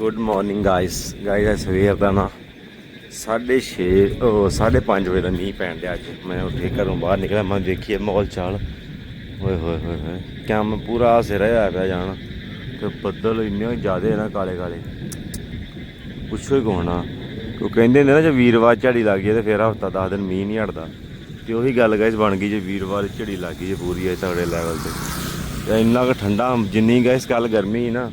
Good morning guys guys ਸਵੇਰ ਦਾ ਨਾ 6:30 ਉਹ 5:30 ਵਜੇ ਦਾ ਮੀਂਹ ਪੈਣ ਡਿਆ ਅੱਜ। ਮੈਂ ਉੱਠੇ ਘਰੋਂ ਬਾਹਰ ਨਿਕਲਿਆ, ਮੈਂ ਦੇਖੀਏ ਮਾਹੌਲ ਚਾਲ। ਓਏ ਹੋਏ ਹੋਏ ਹੋਏ ਕੰਮ ਪੂਰਾ ਸਿਰ ਹੋਇਆ ਪਿਆ ਜਾਣ। ਤੇ ਬੱਦਲ ਇੰਨੇ ਜ਼ਿਆਦੇ ਨਾ ਕਾਲੇ ਕਾਲੇ। ਪੁੱਛੋ ਹੀ ਕੋਣਾ ਉਹ ਕਹਿੰਦੇ ਨੇ ਨਾ, ਜੇ ਵੀਰਵਾਰ ਝੜੀ ਲੱਗ ਗਈ ਤੇ ਫਿਰ ਹਫਤਾ 10 ਦਿਨ ਮੀਂਹ ਨਹੀਂ ਹਟਦਾ। ਤੇ ਉਹੀ ਗੱਲ ਗਾਇਸ ਬਣ ਗਈ, ਜੇ ਵੀਰਵਾਰ ਝੜੀ ਲੱਗ ਗਈ, ਜੇ ਪੂਰੀ ਐ ਤਗੜੇ ਲੈਵਲ ਤੇ। ਤੇ ਇੰਨਾ ਕੁ ਠੰਡਾ, ਜਿੰਨੀ ਗਾਇਸ ਕੱਲ ਗਰਮੀ ਨਾ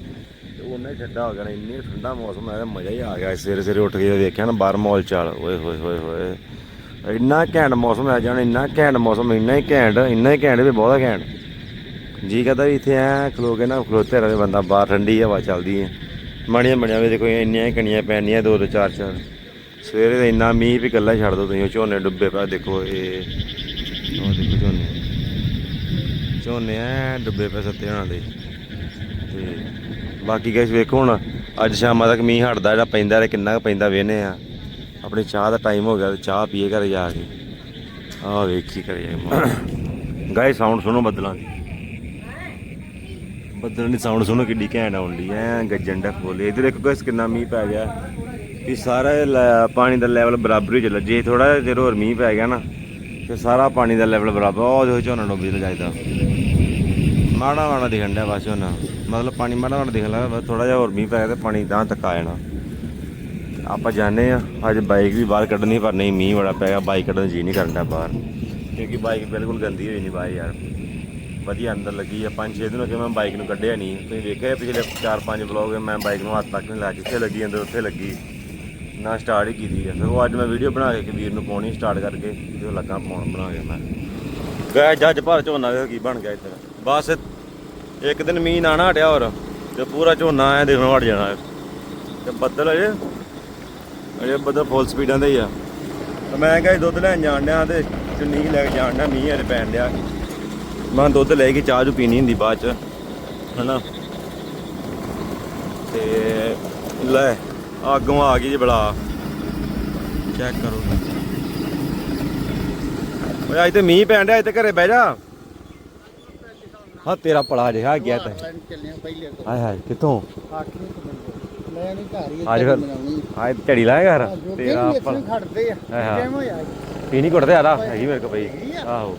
ਉਹਨਾਂ ਠੰਡਾ ਹੋ ਗਿਆ ਨਾ, ਇੰਨੀ ਠੰਡਾ ਮੌਸਮ ਆਇਆ ਮਜ਼ਾ ਹੀ ਆ ਗਿਆ। ਸਵੇਰੇ ਸਵੇਰੇ ਉੱਠ ਕੇ ਦੇਖਿਆ ਨਾ ਬਾਹਰ ਮੌਲ ਚਾਲ। ਓਏ ਹੋਏ ਹੋਏ ਹੋਏ। ਇੰਨਾ ਘੈਂਟ ਮੌਸਮ ਆ ਜਾਣਾ, ਇੰਨਾ ਘੈਂਟ ਮੌਸਮ, ਇੰਨਾ ਹੀ ਘੈਂਟ, ਇੰਨਾ ਹੀ ਘੈਂਟ ਵੀ ਬਹੁਤ ਘੈਂਟ। ਜੀ ਕਹਦਾ ਵੀ ਇੱਥੇ ਐ ਖਲੋ ਕੇ ਨਾ ਖਲੋਤੇ ਰਹੇ ਬੰਦਾ, ਬਾਹਰ ਠੰਡੀ ਹਵਾ ਚੱਲਦੀ ਹੈ ਮਾੜੀਆਂ ਬਣਿਆ ਵੀ ਦੇਖੋ, ਇੰਨੀਆਂ ਹੀ ਕਣੀਆਂ ਪੈਣੀਆਂ, ਦੋ ਦੋ, ਚਾਰ ਚਾਰ। ਸਵੇਰੇ ਤਾਂ ਇੰਨਾ ਮੀਂਹ ਵੀ ਕੱਲਾ ਛੱਡ ਦੋ ਤੁਸੀਂ ਝੋਨੇ ਡੁੱਬੇ ਪਏ ਦੇਖੋ ਇਹ। ਉਹ ਦੇਖੋ ਝੋਨੇ। ਝੋਨੇ ਐ ਡੁੱਬੇ ਪਏ ਸੱਤੇ ਹੋਣਾ ਦੇ। ਬਾਕੀ ਗਾਇਸ ਵੇਖੋ ਹੁਣ, ਅੱਜ ਸ਼ਾਮਾਂ ਤੱਕ ਮੀਂਹ ਹਟਦਾ, ਜਿਹੜਾ ਪੈਂਦਾ ਰਿਹਾ ਕਿੰਨਾ ਕੁ ਪੈਂਦਾ ਵੇਨੇ ਆ ਆਪਣੀ ਚਾਹ ਦਾ ਟਾਈਮ ਹੋ ਗਿਆ ਤੇ ਚਾਹ ਪੀਏ ਘਰ ਜਾ ਕੇ। ਆਹ ਵੇਖੀ ਕਰੇ ਗਾਇਸ ਸਾਊਂਡ ਸੁਣੋ ਬੱਦਲਾਂ ਦੀ। ਬੱਦਲਾਂ ਦੀ ਸਾਊਂਡ ਸੁਣੋ ਕਿੱਡੀ ਘੈਂਟ ਆਉਂਦੀ ਐ ਗੱਜਣ ਦਾ ਖੋਲੇ ਇਧਰ ਇੱਕ ਗਾਇਸ ਕਿੰਨਾ ਮੀਂਹ ਪੈ ਗਿਆ। ਵੀ ਸਾਰਾ ਲੈ- ਪਾਣੀ ਦਾ ਲੈਵਲ ਬਰਾਬਰ ਹੀ ਚੱਲ ਜੇ ਥੋੜਾ ਜਿਹਾ ਚਿਰ ਹੋਰ ਮੀਂਹ ਪੈ ਗਿਆ ਨਾ, ਤੇ ਸਾਰਾ ਪਾਣੀ ਦਾ ਲੈਵਲ ਬਰਾਬਰ, ਉਹ ਦੇਖੋ ਝੋਨਾ ਡੁੱਬੀ ਤੇ ਜਾਈਦਾ ਮਾੜਾ ਮਾੜਾ ਦਿਖਣ ਡਿਆ ਬਸ ਝੋਨਾ ਮਤਲਬ ਪਾਣੀ ਮਾੜਾ ਮਾੜਾ ਦਿਖਣ ਲੱਗਾ ਥੋੜਾ ਜਿਹਾ ਹੋਰ ਮੀਂਹ ਪੈ ਗਿਆ ਤੇ ਪਾਣੀ ਤਾਂ ਤੱਕ ਆ ਜਾਣਾ। ਆਪਾਂ ਜਾਣੇ ਆ ਅੱਜ ਬਾਈਕ ਵੀ ਬਾਹਰ ਕੱਢਣੀ ਪਰ ਨਹੀਂ, ਮੀਂਹ ਬੜਾ ਪੈ ਗਿਆ ਬਾਈਕ ਕੱਢਣ ਨੂੰ ਜੀ ਨਹੀਂ ਕਰਨ ਡਿਆ ਬਾਹਰ। ਕਿਉਂਕਿ ਬਾਈਕ ਬਿਲਕੁਲ ਗੰਦੀ ਹੋਈ ਨਹੀਂ ਬਾਹਰ ਯਾਰ। ਵਧੀਆ ਅੰਦਰ ਲੱਗੀ ਆ, ਪੰਜ ਛੇ ਦਿਨ ਹੋ ਗਏ ਮੈਂ ਬਾਈਕ ਨੂੰ ਕੱਢਿਆ ਨਹੀਂ। ਤੁਸੀਂ ਵੇਖਿਆ ਪਿਛਲੇ 4-5 ਵਲੌਗ ਮੈਂ ਬਾਈਕ ਨੂੰ ਹੱਥ ਤੱਕ ਨਹੀਂ ਲਾ ਜਿੱਥੇ ਲੱਗੀ ਅੰਦਰ ਉੱਥੇ ਲੱਗੀ। ਨਾ ਸਟਾਰਟ ਹੀ ਕੀਤੀ ਆ। ਫਿਰ ਉਹ ਅੱਜ ਮੈਂ ਵੀਡੀਓ ਬਣਾ ਕੇ ਵੀਰ ਨੂੰ ਪਾਉਣੀ ਸਟਾਰਟ ਕਰਕੇ ਵੀਡੀਓ ਲੱਗਾ ਪਾਉਣ ਬਣਾ ਕੇ ਮੈਂ। ਗਏ, ਜੱਜ ਭਰ ਝੋਨਾ ਵੇਖ ਕੀ ਬਣ ਗਿਆ ਇੱਧਰ। ਬਸ ਇੱਕ ਦਿਨ ਮੀਂਹ ਨਾ ਨਾ ਹਟਿਆ ਹੋਰ ਤੇ ਪੂਰਾ ਝੋਨਾ ਐ ਦੇਖਣ ਹਟ ਜਾਣਾ। ਤੇ ਬੱਦਲ ਅਜੇ ਅਜੇ ਬੱਦਲ ਫੁੱਲ ਸਪੀਡਾਂ ਦੇ ਹੀ ਆ। ਤੇ ਮੈਂ ਕਿਹਾ ਦੁੱਧ ਲੈਣ ਜਾਣ ਡਿਆ ਤੇ ਚੁੰਨੀ ਲੈ ਕੇ ਜਾਣ ਡਿਆ ਮੀਂਹ ਹਜੇ ਪੈਣ ਡਿਆ। ਮੈਂ ਦੁੱਧ ਲੈ ਕੇ ਚਾਹ ਜੂ ਪੀਣੀ ਹੁੰਦੀ ਬਾਅਦ ਚ ਹਨਾ। ਤੇ ਲੈ ਅੱਗੋਂ ਆ ਗਈ ਜੀ ਬਲਾ। ਚੈੱਕ ਕਰੋ। ਓਏ ਅੱਜ ਤੇ ਮੀਂਹ ਪੈਣ ਡਿਆ ਅੱਜ ਤੇ ਘਰੇ ਬਹਿ ਜਾ। ਹਾਂ ਹਾਏ ਹਾਏ ਕਿੱਥੋਂ? ਆਖਰੀ ਤੋਂ ਬੰਦੇ ਮੈਂ ਨਹੀਂ ਘਰ ਹੀ ਅੱਜ ਫਿਰ ਹਾਏ ਝੜੀ ਲਾਇਆ ਘਰ? ਜੋ ਕਿ ਤੇਰਾ ਪਲ ਖੜਦੇ ਆ। ਹਾਂ, ਹਾਂ। ਹੋਇਆ ਘੁੱਟਦੇ ਆਦਾ ਹੈਗੀ ਮੇਰੇ ਕੋਲ ਪਈ ਆਹੋ।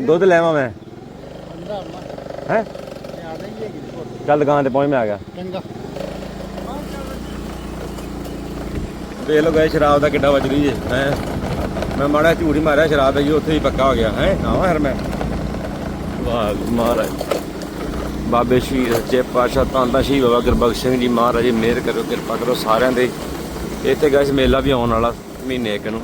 ਦੁੱਧ ਲੈਵਾਂ ਮੈਂ। ਹੈ? ਚੱਲ ਦੁਕਾਨ ਤੇ ਪਹੁੰਚ ਮੈਂ ਆ ਗਿਆ। ਚੰਗਾ। ਵੇਖ ਲੋ ਗਏ ਸ਼ਰਾਬ ਦਾ ਕਿੱਡਾ ਵੱਜ ਰਹੀ ਜੇ ਹੈ। ਮੈਂ ਮਾੜਾ ਝੂਠ ਹੀ ਮਾਰਿਆ ਸ਼ਰਾਬ ਦਾ ਜੀ ਉੱਥੇ ਹੀ ਪੱਕਾ ਹੋ ਗਿਆ ਹੈ। ਆਵਾਂ ਹਰ ਮੈਂ। ਵਾਹ ਮਹਾਰਾਜ, ਬਾਬੇ ਸ਼ਹੀਦ ਸੱਚੇ ਪਾਤਸ਼ਾਹ ਤਾਂਦਾ ਸ਼ਹੀਦ ਬਾਬਾ ਗੁਰਬਖਸ਼ ਸਿੰਘ ਜੀ ਮਹਾਰਾਜ ਜੀ, ਮਿਹਰ ਕਰੋ, ਕਿਰਪਾ ਕਰੋ ਸਾਰਿਆਂ ਦੇ। ਇੱਥੇ ਗੈਸ ਮੇਲਾ ਵੀ ਆਉਣ ਵਾਲਾ ਮਹੀਨੇ ਇੱਕ ਨੂੰ।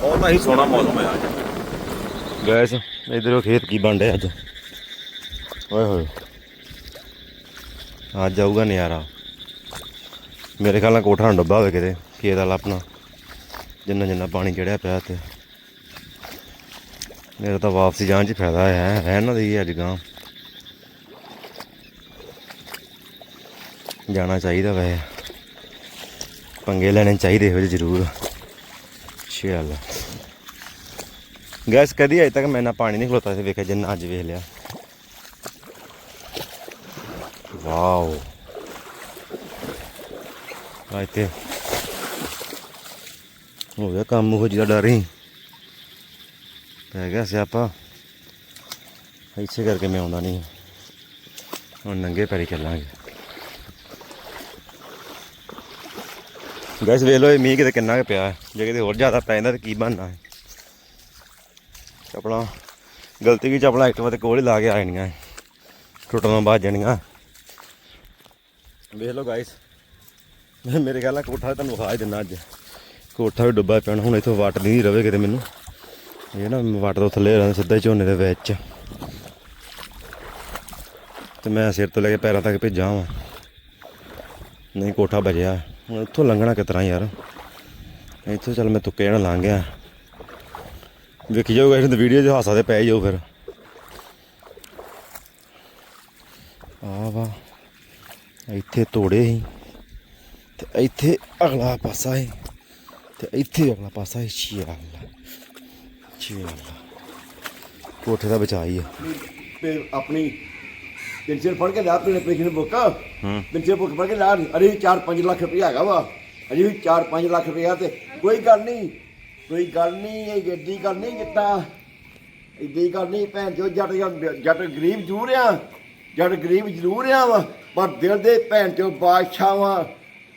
ਬਹੁਤ ਹੀ ਸੋਹਣਾ ਮੌਸਮ ਹੈ ਅੱਜ। ਗੈਸ ਇਧਰੋਂ ਖੇਤ ਕੀ ਬਣ ਰਿਹਾ ਅੱਜ? ਓਏ ਹੋਏ। ਅੱਜ ਆਊਗਾ ਨਜ਼ਾਰਾ। ਮੇਰੇ ਖਿਆਲ ਨਾਲ ਕੋਠਾ ਨਾ ਡੁੱਬਾ ਹੋਵੇ ਕਿਤੇ, ਖੇਤ ਵਾਲਾ ਆਪਣਾ। ਜਿੰਨਾ ਜਿੰਨਾ ਪਾਣੀ ਚੜਿਆ ਪਿਆ ਤੇ ਮੇਰਾ ਤਾਂ ਵਾਪਸੀ ਜਾਣ 'ਚ ਫਾਇਦਾ ਹੈ ਰਹਿਣ ਨਾ ਦੇਈਏ ਅੱਜ ਗਾਂ ਜਾਣਾ ਚਾਹੀਦਾ ਵੈ ਪੰਗੇ ਲੈਣੇ ਚਾਹੀਦੇ ਹੋ ਜ਼ਰੂਰ। ਚੱਲ ਗੈਸ ਕਦੀ ਅਜੇ ਤੱਕ ਮੈਂ ਨਾ ਪਾਣੀ ਨਹੀਂ ਖਲੋਤਾ ਸੀ, ਵੇਖਿਆ ਜਿੰਨਾ ਅੱਜ ਵੇਖ ਲਿਆ। ਵਾਓ ਆ ਇੱਥੇ। ਹੋ ਗਿਆ ਕੰਮ, ਉਹ ਜਿਹਦਾ ਡਰ ਹੀ ਪੈ ਗਿਆ ਸਿਆਪਾ। ਇਸੇ ਕਰਕੇ ਮੈਂ ਆਉਂਦਾ ਨਹੀਂ। ਹੁਣ ਨੰਗੇ ਪੈਰੀ ਚੱਲਾਂਗੇ। ਗਾਇਸ ਵੇਖ ਲਓ ਇਹ ਮੀਂਹ ਕਿਤੇ ਕਿੰਨਾ ਕੁ ਪਿਆ ਹੈ। ਜੇ ਕਿਤੇ ਹੋਰ ਜ਼ਿਆਦਾ ਪੈ ਜਾਂਦਾ ਤਾਂ ਕੀ ਬਣਨਾ ਹੈ। ਚਪਲਾਂ, ਗਲਤੀ ਕੀ ਚਪਲਾਂ ਐਕਟਿਵਾ ਤੇ ਕੋਲ ਹੀ ਲਾ ਕੇ ਆ ਜਾਣੀਆਂ ਟੁੱਟਣ ਤੋਂ ਬਾਅਦ ਜਾਣੀਆਂ। ਵੇਖ ਲਓ ਗਾਇਸ। ਮੇਰੇ ਖਿਆਲ ਨਾਲ ਕੋਠਾ ਤੁਹਾਨੂੰ ਵਿਖਾ ਹੀ ਦਿੰਦਾ ਅੱਜ। ਕੋਠਾ ਵੀ ਡੁੱਬਾ ਪਿਆ ਹੁਣ। ਇੱਥੋਂ ਵਾਟ ਨਹੀਂ ਰਵੇ ਕਿਤੇ ਮੈਨੂੰ। ਇਹ ਨਾ ਵਾਟ ਤੋਂ ਥੱਲੇ ਰਹਿੰਦਾ, ਸਿੱਧਾ ਝੋਨੇ ਦੇ ਵਿੱਚ। ਤੇ ਮੈਂ ਸਿਰ ਤੋਂ ਲੈ ਕੇ ਪੈਰਾਂ ਤੱਕ ਭੇਜਾਂ ਵਾਂ। ਨਹੀਂ, ਕੋਠਾ ਬਜਿਆ ਹੁਣ ਇੱਥੋਂ ਲੰਘਣਾ ਕਿਤਰਾ ਯਾਰ? ਇੱਥੋਂ ਚੱਲ ਮੈਂ ਤੁੱਕੇ ਨਾਲ ਲੰਘ ਗਿਆ। ਵੇਖੀ ਜਾਊਗਾ ਇਸ ਵੀਡੀਓ 'ਚ ਹਾਸਾ ਤੇ ਪੈ ਜਾਓ ਫਿਰ। ਆ ਵਾ, ਇੱਥੇ ਤੋੜੇ ਸੀ, ਤੇ ਇੱਥੇ ਅਗਲਾ ਪਾਸਾ ਹੈ ਤੇ ਇੱਥੇ ਅਗਲਾ ਪਾਸਾ ਹੈ ਛਿਆਲਾ ਕੋਠੇ ਦਾ ਬਚਾਈ ਆ। ਤੇ ਆਪਣੀ ਪੈਨਸ਼ਨ ਫੜ ਕੇ ਲਿਆ ਆਪਣੇ ਪੈਨਸ਼ਨ ਬੁੱਕ। ਹੂੰ। ਪੈਨਸ਼ਨ ਬੁੱਕ ਫੜ ਕੇ ਲਿਆ। ਅਰੇ 4-5 ਲੱਖ ਰੁਪਇਆ ਹੈਗਾ ਵਾ। ਅਜੇ ਵੀ 4-5 ਲੱਖ ਰੁਪਇਆ ਤੇ ਕੋਈ ਗੱਲ ਨਹੀਂ। ਕੋਈ ਗੱਲ ਨਹੀਂ ਇਹ ਗੱਡੀ ਗੱਲ ਨਹੀਂ ਜਿੱਤਾ। ਇੱਦਾਂ ਗੱਲ ਨਹੀਂ ਭੈਣ ਜੋ ਜੱਟ ਜੱਟ ਗਰੀਬ ਜ਼ਰੂਰ ਆ। ਜੱਟ ਗਰੀਬ ਜ਼ਰੂਰ ਆ ਵਾ। ਪਰ ਦਿਲ ਦੇ ਭੈਣ ਚੋ ਬਾਦਸ਼ਾਹਾਂ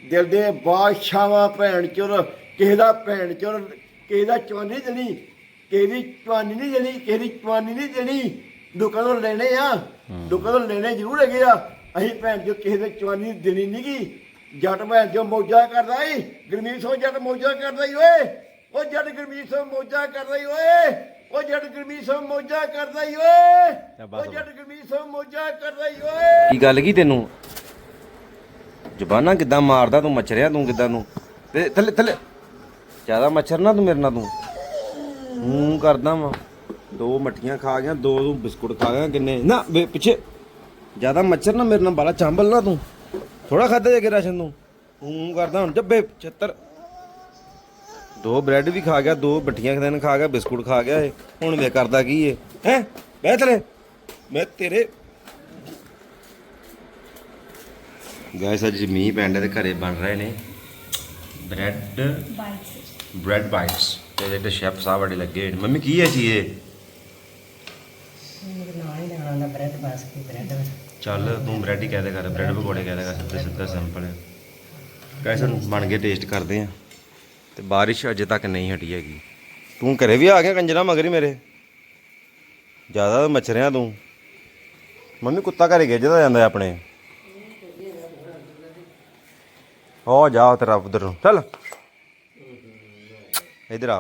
ਦਿਲ ਦੇ ਬਾਦਸ਼ਾਹਾਂ ਭੈਣ ਚੋਰ ਕਿਸੇ ਦਾ ਭੈਣ ਚੋਰ ਕਿਸੇ ਦਾ ਚਵਾਨੀ ਜਣੀ ਕਿਸੇ ਦੀ ਚਵਾਨੀ ਨਹੀਂ ਜਣੀ ਕਿਸੇ ਦੀ ਚਵਾਨੀ ਨਹੀਂ ਜਣੀ ਲੋਕਾਂ ਤੋਂ ਲੈਣੇ ਆ। ਲੋਕਾਂ ਤੋਂ ਲੈਣੇ ਜ਼ਰੂਰ ਹੈਗੇ ਆ। ਅਸੀਂ ਭੈਣ ਜੋ ਕਿਸੇ ਦੇ ਚਵਾਨੀ ਦੇਣੀ ਨਹੀਂਗੀ ਜੱਟ ਭੈਣ ਜੋ ਮੌਜਾਂ ਕਰਦਾ ਈ। ਗਰਮੀਤ ਸੋ ਜੱਟ ਮੌਜਾਂ ਕਰਦਾ ਈ ਓਏ। ਉਹ ਜੱਟ ਗਰਮੀਤ ਸੋ ਮੌਜਾਂ ਕਰਦਾ ਈ ਓਏ। ਉਹ ਜੱਟ ਗਰਮੀਤ ਸੋ ਮੌਜਾਂ ਕਰਦਾ ਈ ਓਏ। ਉਹ ਜੱਟ ਗਰਮੀਤ ਸੋ ਮੌਜਾਂ ਕਰਦਾ ਈ ਓਏ। ਕੀ ਗੱਲ ਕੀ ਤੈਨੂੰ? ਜ਼ਬਾਨਾਂ ਕਿੱਦਾਂ ਮਾਰਦਾ ਤੂੰ ਮੱਛਰਿਆ ਤੂੰ ਕਿੱਦਾਂ ਨੂੰ ਤੇ ਥੱਲੇ ਥੱਲੇ। ਜ਼ਿਆਦਾ ਮੱਛਰ ਨਾ ਤੂੰ ਮੇਰੇ ਨਾਲ ਤੂੰ। ਹੂੰ ਕਰਦਾ ਵਾ। ਦੋ ਮੱਠੀਆਂ ਖਾ ਗਿਆ ਦੋ ਤੂੰ ਬਿਸਕੁਟ ਖਾ ਗਿਆ ਕਿੰਨੇ? ਨਾ ਵੇ ਪਿੱਛੇ। ਜ਼ਿਆਦਾ ਮੱਛਰ ਨਾ ਮੇਰੇ ਨਾਲ ਬਾਲਾ ਚਾਂਬਲ ਨਾ ਤੂੰ। ਥੋੜਾ ਖਾਦਾ ਜੇ ਕਿ ਰਾਸ਼ਨ ਤੂੰ। ਹੂੰ ਕਰਦਾ ਹੁਣ ਜੱਬੇ 76 ਦੋ ਬ੍ਰੈਡ ਵੀ ਖਾ ਗਿਆ ਦੋ ਮੱਠੀਆਂ ਖਦਨ ਖਾ ਗਿਆ ਬਿਸਕੁਟ ਖਾ ਗਿਆ ਇਹ। ਹੁਣ ਵੇ ਕਰਦਾ ਕੀ ਏ ਹੈ? ਬਹਿ ਥਲੇ ਮੈਂ ਤੇਰੇ ਗਾਇਸ ਅੱਜ ਮੀਂਹ ਪੈਂਦੇ ਤੇ ਘਰੇ ਬਣ ਰਹੇ ਨੇ ਬ੍ਰੈਡ ਬ੍ਰੈਡ ਬਾਈਟਸ। ਤੇ ਜਿਹੜੇ ਸ਼ੈਫ ਸਾਹਿਬ ਬੜੇ ਲੱਗੇ ਹੋਏ ਨੇ। ਮੰਮੀ ਕੀ ਹੈ ਜੀ ਇਹ? ਚੱਲ ਤੂੰ ਬ੍ਰੈਡ ਹੀ ਕਹਿ ਦੇ ਕਰ ਬ੍ਰੈਡ ਪਕੌੜੇ ਕਹਿ ਦੇ ਕਰ ਸਿੱਧਾ ਸਿੱਧਾ ਸਿੰਪਲ ਹੈ। ਗਾਇਸ ਹੁਣ ਬਣ ਕੇ ਟੇਸਟ ਕਰਦੇ ਆ ਤੇ ਬਾਰਿਸ਼ ਅਜੇ ਤੱਕ ਨਹੀਂ ਹਟੀ ਹੈਗੀ। ਤੂੰ ਘਰੇ ਵੀ ਆ ਗਿਆ ਕੰਜਰਾ ਮਗਰੀ ਮੇਰੇ? ਜ਼ਿਆਦਾ ਮੱਛਰਿਆ ਤੂੰ। ਮੰਮੀ ਕੁੱਤਾ ਘਰੇ ਗਿੱਜਦਾ ਜਾਂਦਾ ਹੈ ਆਪਣੇ। ਹੋ ਜਾ ਤੇਰਾ ਉਧਰ ਨੂੰ। ਚੱਲ। ਇਧਰ ਆ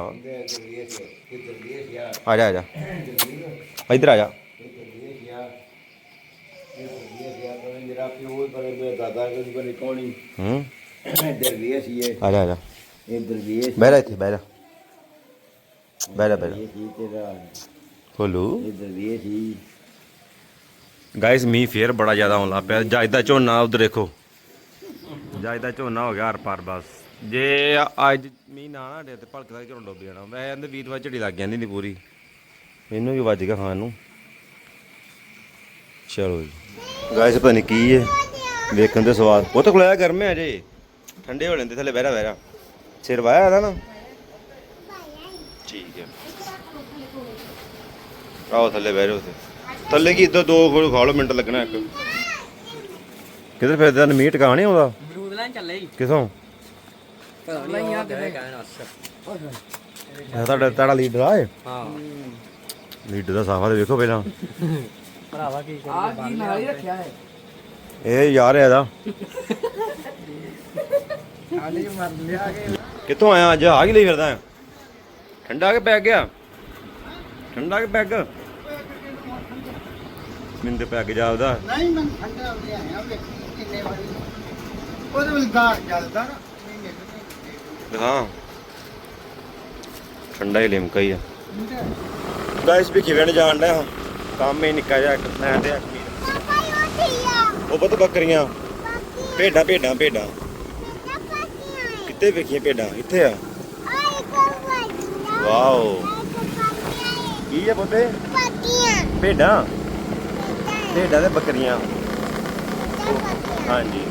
ਆ ਜਾ ਆ ਜਾ। ਇਧਰ ਆ ਜਾ। ਮੇਰਾ ਪਿਓ ਬੜੇ ਮੇਰੇ ਦਾਦਾ ਕੋਈ ਬਣੇ ਕੋਣੀ ਹੂੰ। ਦਰਵੇਸ਼ ਹੀ ਹੈ ਆ ਜਾ ਆ ਜਾ। ਇਹ ਦਰਵੇਸ਼ ਇੱਥੇ ਖੋਲੂ। ਇਹ ਦਰਵੇਸ਼ ਹੀ ਗਾਇਸ ਮੀਂਹ ਫੇਰ ਬੜਾ ਜ਼ਿਆਦਾ ਆਉਣ ਲੱਗ ਪਿਆ। ਜੱਜ ਦਾ ਝੋਨਾ ਉਧਰ ਦੇਖੋ। ਜੱਜ ਦਾ ਝੋਨਾ ਹੋ ਗਿਆ ਹਰ ਪਾਰ ਬਸ। ਜੇ ਅੱਜ ਮੀਂਹ ਨਾ ਨਾ ਡੇ ਤੇ ਭਲਕਦਾ ਘਰੋਂ ਡੁੱਬ ਜਾਣਾ। ਮੈਂ ਕਹਿੰਦੇ ਵੀਰਵਾਰ ਝੜੀ ਲੱਗ ਜਾਂਦੀ ਨਹੀਂ ਪੂਰੀ। ਇਹਨੂੰ ਵੀ ਵੱਜ ਗਿਆ ਖਾਣ ਨੂੰ। ਚਲੋ ਜੀ। ਗਾਇਸ ਪਤਾ ਨਹੀਂ ਕੀ ਹੈ ਵੇਖਣ ਦੇ ਸਵਾਦ। ਉਹ ਤਾਂ ਖੁਲਾਇਆ ਗਰਮ ਹੈ ਅਜੇ ਠੰਡੇ ਹੋ ਲੈਂਦੇ ਥੱਲੇ ਬਹਿਰਾ ਬਹਿਰਾ। ਸਿਰ ਵਾਇਆ ਇਹਦਾ ਨਾ? ਠੀਕ ਹੈ। ਆਓ ਥੱਲੇ ਬਹਿ ਉੱਥੇ। ਥੱਲੇ ਕੀ ਇੱਧਰ ਦੋ ਖੋਲ ਖਾ ਲਓ ਮਿੰਟ ਲੱਗਣਾ ਇੱਕ। ਕਿਧਰ ਫਿਰਦਾ ਮੀਟ ਟਿਕਾ ਨਹੀਂ ਆਉਂਦਾ। ਅਮਰੂਦ ਲੈਣ ਚੱਲੇ ਹੀ ਕਿਥੋਂ ਨਹੀਂ ਆ ਗਏ ਕਹਿਣ ਇਹ ਤੁਹਾਡਾ ਤੁਹਾਡਾ ਲੀਡਰ ਆ ਇਹ? ਹਾਂ। ਲੀਡਰ ਦਾ ਸਾਫਾ ਤੇ ਵੇਖੋ ਪਹਿਲਾਂ। ਭਰਾਵਾ ਕੀ ਕਰੀ ਆ ਕੀ ਨਾਲ ਹੀ ਰੱਖਿਆ ਹੈ ਇਹ ਯਾਰ ਹੈ ਇਹਦਾ। ਖਾਲੀ ਮਰ ਲਿਆ ਕੇ। ਕਿੱਥੋਂ ਆਇਆ ਅੱਜ? ਆ ਕੀ ਲਈ ਫਿਰਦਾ? ਹੈ? ਠੰਡਾ ਕੇ ਪੈ ਗਿਆ? ਠੰਡਾ ਕੇ ਪੈਗ? ਮਿੰਦੇ ਪੈਗ ਜਾਵਦਾ ਨਹੀਂ ਮੈਂ ਠੰਡਾ ਹੋ ਗਿਆ ਆਇਆ ਵੇਖ ਕਿੰਨੇ ਵਾਰੀ। ਉਹਦੇ ਵਿੱਚ ਗਾੜ ਜਲਦਾ ਨਾ। ਦਿਖਾ। ਠੰਡਾ ਹੀ ਲਿਮਕਾ ਹੀ ਆ। ਗਾਇਸ ਵੀ ਕਿਵੇਂ ਜਾਣ ਡਿਆ ਕੰਮ ਹੀ ਨਿੱਕਾ ਜਿਹਾ ਮੈਂ ਤੇ ਅਖਮੀਰ ਉਹ ਬਤ ਬੱਕਰੀਆਂ। ਭੇਡਾਂ ਭੇਡਾਂ ਭੇਡਾਂ। ਕਿੱਥੇ ਵੇਖੀਆਂ ਭੇਡਾਂ? ਇੱਥੇ ਆ? ਵਾਓ। ਕੀ ਆ ਬੋਤੇ ਭੇਡਾਂ। ਭੇਡਾਂ ਤੇ ਬੱਕਰੀਆਂ। ਹਾਂਜੀ।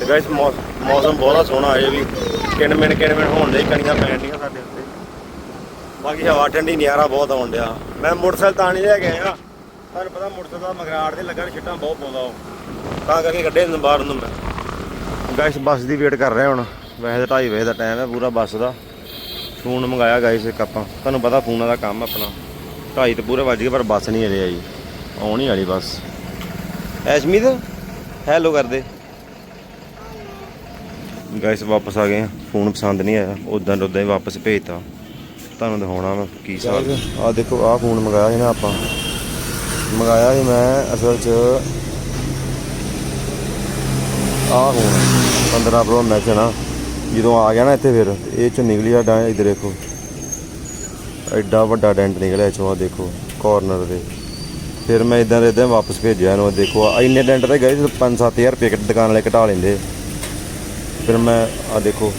ਤੇ ਗਾਇਸ ਮੌਸਮ ਬਹੁਤ ਸੋਹਣਾ ਹੈ ਵੀ ਕਿਣਮਿਣ ਕਿਣਮਿਣ ਹੋਣ ਦੇ ਕਣੀਆਂ ਪੈਣ ਡੀਆਂ ਸਾਡੇ ਉੱਤੇ। ਬਾਕੀ ਹਵਾ ਠੰਡੀ ਨਿਆਰਾ ਬਹੁਤ ਆਉਣ ਡਿਆ। ਮੈਂ ਮੋਟਰਸਾਈਕਲ ਤਾਂ ਨਹੀਂ ਲੈ ਕੇ ਆਇਆ। ਤੁਹਾਨੂੰ ਪਤਾ ਮੋਟਰਸਾਈਕਲ ਦਾ ਮਗਰਾੜ ਦੇ ਲੱਗਾ, ਛਿੱਟਾਂ ਬਹੁਤ ਪਾਉਂਦਾ ਉਹ। ਤਾਂ ਕਰਕੇ ਕੱਢੇ ਬਾਹਰ ਨੂੰ ਮੈਂ। ਗਾਇਸ ਬੱਸ ਦੀ ਵੇਟ ਕਰ ਰਿਹਾ ਹੁਣ। ਵੈਸੇ ਤਾਂ 2:30 ਵਜੇ ਦਾ ਟਾਈਮ ਹੈ ਪੂਰਾ ਬੱਸ ਦਾ। ਫੋਨ ਮੰਗਾਇਆ ਗਾਇਸ ਇੱਕ ਆਪਾਂ। ਤੁਹਾਨੂੰ ਪਤਾ ਫੋਨਾਂ ਦਾ ਕੰਮ ਆਪਣਾ। 2:30 ਤੇ ਪੂਰੇ ਵੱਜ ਗਏ, ਪਰ ਬੱਸ ਨਹੀਂ ਅਜੇ ਆਈ। ਆਉਣੀ ਵਾਲੀ ਬੱਸ। ਐਸ਼ਮੀਤ ਹੈਲੋ ਕਰਦੇ। ਗਾਇਸ ਵਾਪਸ ਆ ਗਏ ਆ। ਫੋਨ ਪਸੰਦ ਨਹੀਂ ਆਇਆ। ਉਦਾਂ ਉਦਾਂ ਹੀ ਵਾਪਸ ਭੇਜਤਾ। ਤੁਹਾਨੂੰ ਦਿਖਾਉਣਾ ਮੈਂ ਕੀ ਹਿਸਾਬ ਆ ਦੇਖੋ ਆਹ ਫੋਨ ਮੰਗਾਇਆ ਸੀ ਨਾ ਆਪਾਂ। ਮੰਗਾਇਆ ਸੀ ਮੈਂ ਅਸਲ 'ਚ। ਆਹ ਫੋਨ 15 ਪ੍ਰੋ ਮੈਕਸ ਨਾ। ਜਦੋਂ ਆ ਗਿਆ ਨਾ ਇੱਥੇ ਫਿਰ ਇਹ ਚ ਨਿਕਲੀ ਸਾਡਾ ਇੱਧਰ ਦੇਖੋ। ਐਡਾ ਵੱਡਾ ਡੈਂਟ ਨਿਕਲਿਆ ਚੋਂ ਆਹ ਦੇਖੋ ਕਾਰਨਰ ਦੇ ਫਿਰ ਮੈਂ ਇਦਾਂ ਦੇ ਇਦਾਂ ਵਾਪਸ ਭੇਜਿਆ ਇਹਨੂੰ ਦੇਖੋ ਇੰਨੇ ਡੈਂਟ ਤੇ ਗਏ 5-7000 ਰੁਪਏ ਦੁਕਾਨ ਵਾਲੇ ਘਟਾ ਲੈਂਦੇ। ਫਿਰ ਮੈਂ ਆ ਦੇਖੋ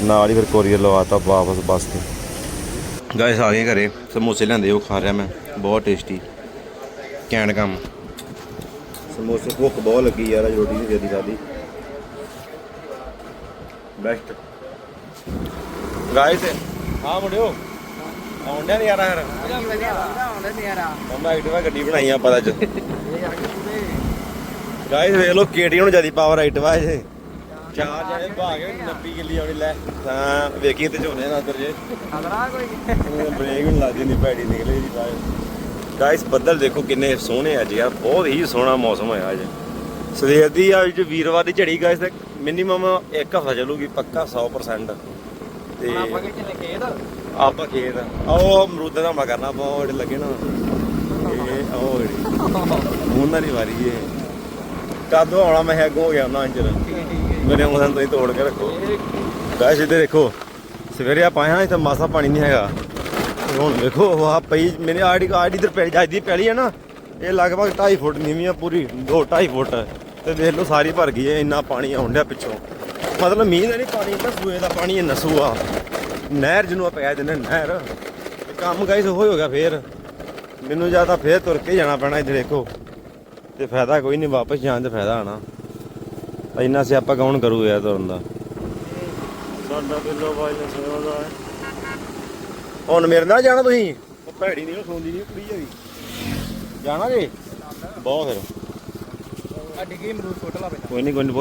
ਨਾਲ ਹੀ ਫਿਰ ਕੋਰੀਅਰ ਲਵਾਤਾ ਵਾਪਸ ਬੱਸ ਤੇ। ਗਾਇਸ ਆ ਗਏ ਘਰੇ। ਸਮੋਸੇ ਲਿਆਂਦੇ ਉਹ ਖਾ ਰਿਹਾ ਮੈਂ। ਬਹੁਤ ਟੇਸਟੀ ਕੈਂਡ ਕੰਮ। ਸਮੋਸੇ ਭੁੱਖ ਬਹੁਤ ਲੱਗੀ ਯਾਰ ਰੋਟੀ ਨਹੀਂ ਦੇਦੀ ਸਾਦੀ ਬੈਸਟ ਗਾਇਸ ਹਾਂ ਮੁੰਡਿਓ। ਆਉਂਦੇ ਨਹੀਂ ਯਾਰ ਯਾਰ ਆਉਂਦਾ ਨਿਆਰਾ ਮੰਮਾ ਐਕਟਿਵਾ ਗੱਡੀ ਬਣਾਈ ਆ ਪਤਾ ਚ ਗਾਇਸ ਵੇਖ ਲੋ ਕੇਟੀ ਹੁਣ ਜਿਆਦੀ ਪਾਵਰ ਐਕਟਿਵਾ ਇਹ। ਚਾਰ ਜਣੇ ਭਾਗ 90 ਕਿੱਲੀ ਆਉਣੀ ਲੈ। ਤਾਂ ਵੇਖੀ ਤੇ ਝੋਨੇ ਨਾ ਉਧਰ ਜੇ। ਖਤਰਾ ਕੋਈ। ਬ੍ਰੇਕ ਵੀ ਨੀ ਲੱਗਦੀ ਨਹੀਂ ਭੈੜੀ ਨਿਕਲੇ ਜੀ ਬਾਹਰ। ਗਾਇਸ ਬੱਦਲ ਦੇਖੋ ਕਿੰਨੇ ਸੋਹਣੇ ਅੱਜ ਯਾਰ ਬਹੁਤ ਹੀ ਸੋਹਣਾ ਮੌਸਮ ਹੋਇਆ ਅੱਜ। ਸਵੇਰ ਦੀ ਅੱਜ ਵੀਰਵਾਰ ਦੀ ਝੜੀ ਗਾਇਸ ਤੇ ਮਿਨੀਮਮ ਇੱਕ ਹਫ਼ਤਾ ਚੱਲੂਗੀ ਪੱਕਾ 100% ਤੇ ਆਪਾਂ ਖੇਤ? ਆਪਾਂ ਖੇਤ। ਉਹ ਅਮਰੂਦਾਂ ਦਾ ਕਰਨਾ ਜਿਹੜੇ ਲੱਗੇ ਨਾ। ਇਹ ਉਹ ਜਿਹੜੀ। ਉਹਨਾਂ ਦੀ ਵਾਰੀ ਇਹ ਕਦੋਂ ਆਉਣਾ ਮੈਂ ਅੱਗੋਂ ਹੋ ਗਿਆ ਉਹਨਾਂ ਅੰਚਰ ਮੇਰੇ ਉਂਗਲਾਂ ਤੋਂ ਹੀ ਤੋੜ ਕੇ ਰੱਖੋ। ਗਾਇਸ, ਇੱਧਰ ਦੇਖੋ। ਸਵੇਰੇ ਆ ਪਾਇਆ ਇੱਥੇ ਮਾਸਾ ਪਾਣੀ ਨਹੀਂ ਹੈਗਾ। ਹੁਣ ਵੇਖੋ ਵਾਹ ਪਈ। ਮੇਰੇ ਆੜੀ ਆੜੀ ਇਧਰ ਪੈ ਜਾਂਦੀ ਪੈਲੀ ਹੈ ਨਾ, ਇਹ ਲਗਭਗ 2.5 ਫੁੱਟ ਨੀਵੀਂ ਆ ਪੂਰੀ। 2 2.5 ਫੁੱਟ। ਤੇ ਦੇਖ ਲਓ, ਸਾਰੀ ਭਰ ਗਈ ਹੈ। ਇੰਨਾ ਪਾਣੀ ਆਉਣ ਡਿਆ ਪਿੱਛੋਂ। ਮਤਲਬ ਮੀਂਹ ਦਾ ਨਹੀਂ, ਪਾਣੀ ਤਾਂ ਸੂਏ ਦਾ ਪਾਣੀ ਇੰਨਾ ਸੂਆ ਨਹਿਰ ਜਿਹਨੂੰ ਆਪਾਂ ਕਹਿ ਦਿੰਦੇ ਨਹਿਰ। ਕੰਮ ਗਾਇਸ ਉਹ ਹੋ ਗਿਆ ਫੇਰ। ਮੈਨੂੰ ਜ਼ਿਆਦਾ ਫੇਰ ਤੁਰ ਕੇ ਜਾਣਾ ਪੈਣਾ ਇੱਧਰ, ਦੇਖੋ। ਤੇ ਫਾਇਦਾ ਕੋਈ ਨਹੀਂ, ਵਾਪਸ ਜਾਣ ਦਾ ਫਾਇਦਾ ਆਣਾ ਇੰਨਾ ਸਿਆਪਾ ਕੌਣ ਕਰੂ ਯਾਰ ਤੁਰਨ ਦਾ? ਸਾਡਾ ਬਿੱਲੋ ਬਾਈ ਨੇ ਸੇਵਾ ਹੈ। ਹੁਣ ਮੇਰੇ ਨਾਲ ਜਾਣਾ ਤੁਸੀਂ? ਉਹ ਭੈੜੀ ਨਹੀਂ ਸੌਂਦੀ ਨਹੀਂ ਕੁੜੀ ਹੈਗੀ। ਜਾਣਾ ਜੀ? ਬਹੁਤ ਫਿਰ। ਆ ਡਿੱਗੀ ਮਰੂਦ ਸੁੱਟ ਲਾ ਕੋਈ ਨਹੀਂ ਕੋਈ ਨਹੀਂ